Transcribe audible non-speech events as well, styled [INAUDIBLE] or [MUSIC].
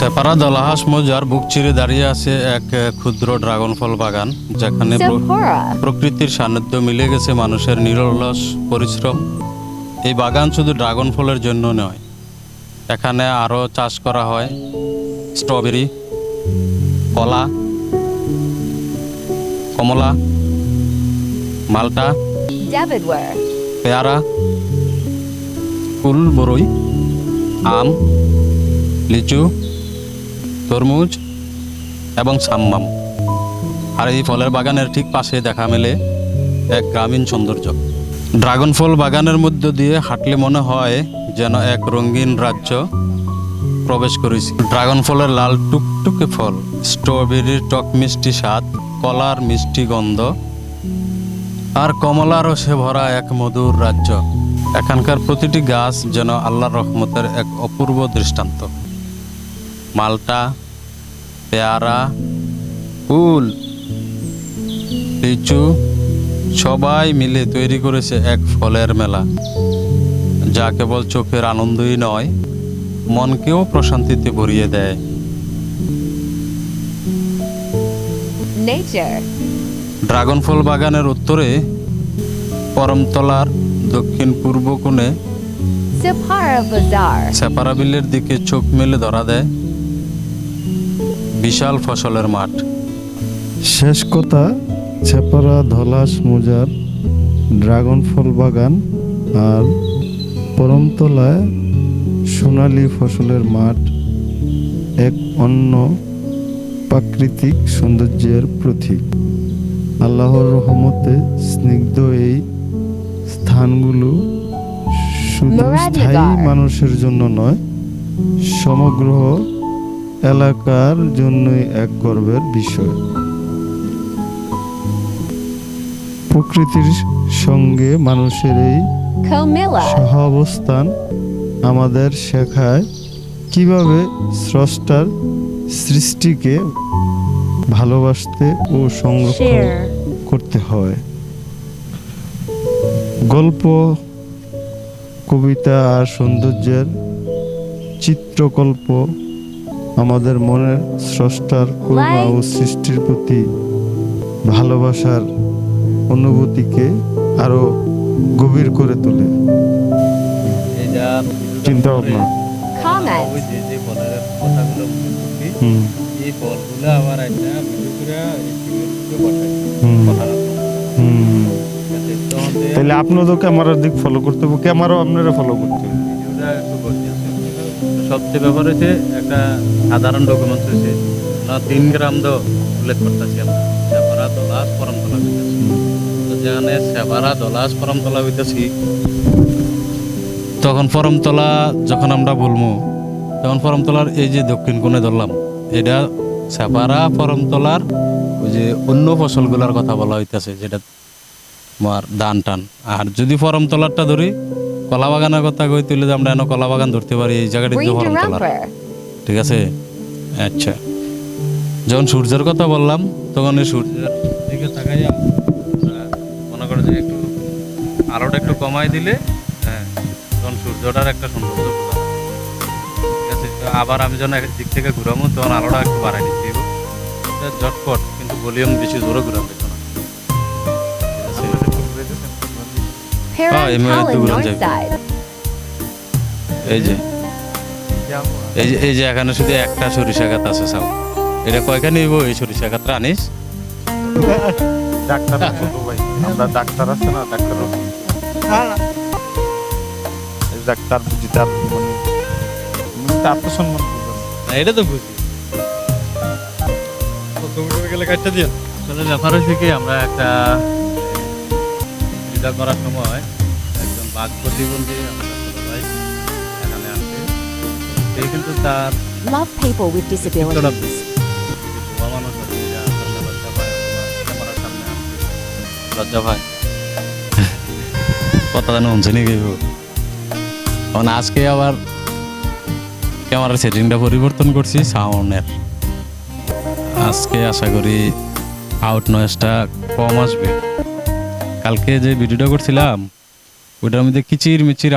সেপারা দলাহাস মজার বুক চিরে দাঁড়িয়ে আছে এক ক্ষুদ্র ড্রাগন ফল বাগান যেখানে প্রকৃতির সান্নিধ্য মিলে গেছে মানুষের নিরলস পরিশ্রম। এই বাগান শুধু ড্রাগন ফলের জন্য নয় এখানে আরও চাষ করা হয়। স্ট্রবেরি কলা কমলা মালটা পেয়ারা কুল বরই আম লিচু তরমুজ এবং সাম্মাম। আর এই ফলের বাগানের ঠিক পাশে দেখা মেলে এক গ্রামীণ সৌন্দর্য। ড্রাগন ফল বাগানের মধ্য দিয়ে হাঁটলে মনে হয় যেন এক রঙিন রাজ্য প্রবেশ করেছি। ড্রাগন ফলের লাল টুকটুকে ফল স্ট্রবেরির টক মিষ্টি স্বাদ, কলার মিষ্টি গন্ধ আর কমলা রসে ভরা এক মধুর রাজ্য। এখানকার প্রতিটি গাছ যেন আল্লাহর রহমতের এক অপূর্ব দৃষ্টান্ত। মালটা পেয়ারা কুল লিচু সবাই মিলে তৈরি করেছে এক ফলের মেলা যা কেবল চোখের আনন্দই নয় মনকেও প্রশান্তিতে ভরিয়ে দেয় Nature. ড্রাগন ফল বাগানের উত্তরে পরমতলার দক্ষিণ পূর্ব কোণে Sephora Bazaar. সেপারা বিলের দিকে চোখ মেলে ধরা দেয় বিশাল ফসলের মাঠ। শেষ কথা ছেপারা ধলাস মোজার ড্রাগন ফল বাগান আর পরমতলায় সোনালী ফসলের মাঠ এক অন্য প্রাকৃতিক সৌন্দর্যের প্রতীক। আল্লাহর রহমতে স্নিগ্ধ এই স্থানগুলো শুধু স্থায়ী মানুষের জন্য নয় সমগ্র এলাকার জন্যই এক গর্বের বিষয়। প্রকৃতির সঙ্গে মানুষের এই. সহাবস্থান আমাদের শেখায় কীভাবে স্রষ্টার সৃষ্টিকে ভালোবাসতে ও সংরক্ষণ করতে হয়। গল্প কবিতা আর সৌন্দর্যের চিত্রকল্প আমাদের মনের স্রষ্টার করুণা ও সৃষ্টির প্রতি ভালোবাসার অনুভূতিকে আরও গভীর করে তোলে। চিন্তা ভাবনা। এই ফলগুলো আবার একটা ভিডিও করে ইউটিউবে পাঠাই হুম। কথা তাহলে আপনাদেরও ক্যামেরার দিক ফলো করতে হবে ক্যামেরাও আপনারা ফলো করতে হবে। সবচেয়ে ব্যাপার হচ্ছে একটা সাধারণ ডকুমেন্টস হয়েছে না, তিন গ্রাম তো উল্লেখ করতেছি আমরা। সেপারা দলাস পরমতলা হইতেছি। হইতেছি, তখন পরমতলা যখন আমরা বলব তখন পরমতলার এই যে দক্ষিণ কোণে ধরলাম, এটা সেপারা পরমতলার ওই যে অন্য ফসলগুলোর কথা বলা হইতেছে, যেটা তোমার ধান টান আর যদি ফরমতলারটা ধরি কলা বাগানের কথা কই তুলে যে আমরা এনে কলা বাগান ধরতে পারি এই জায়গাটি. ঠিক আছে? আচ্ছা। যখন সূর্যের কথা বললাম তখন এই সূর্যের দিকে তাকাইয়া মনে করো যে একটু আলোটা একটু কমাই দিলে হ্যাঁ তখন সূর্যটার একটা সৌন্দর্য ঠিক আছে? তো আবার আমি যখন এক দিক থেকে ঘুরাবো তখন আলোটা একটু বাড়াই দিতে ঝটপট কিন্তু ভলিউম বেশি জোরে ঘুরাবো। না Paran Oh, এমনি Colin ঘুরান North যাবে। Side. এই যে এই যে এই যে এখানে শুধু একটা সরিষা গাছ আছে সব এটা কয়খানি নিব এই সরিষা গাছটা আনিস ডাক্তার বলব ভাই। আমরা ডাক্তার আছে না ডাক্তার ডাক্তার বুঝি তার মানে তুমি তো আত্মসম্মান করবে না, এটা তো বুঝি। গেলে কাটটা দিয়ে আসলে ব্যাপার হচ্ছে কি আমরা একটা ভিডিও করার সময় একজন বাঘ প্রতিবন্ধী আমাদের ছোট ভাই এখানে আসে। সে কিন্তু তার Love people with disabilities. লজ্জা [LAUGHS] কথা জানো শুনছে নাকি এখন আজকে আবার ক্যামেরার সেটিংটা পরিবর্তন করছি সাউন্ডের। আজকে আশা করি আউট নয়েজটা কম আসবে। কালকে যে ভিডিওটা করছিলাম ওটার মধ্যে কিচির মিচির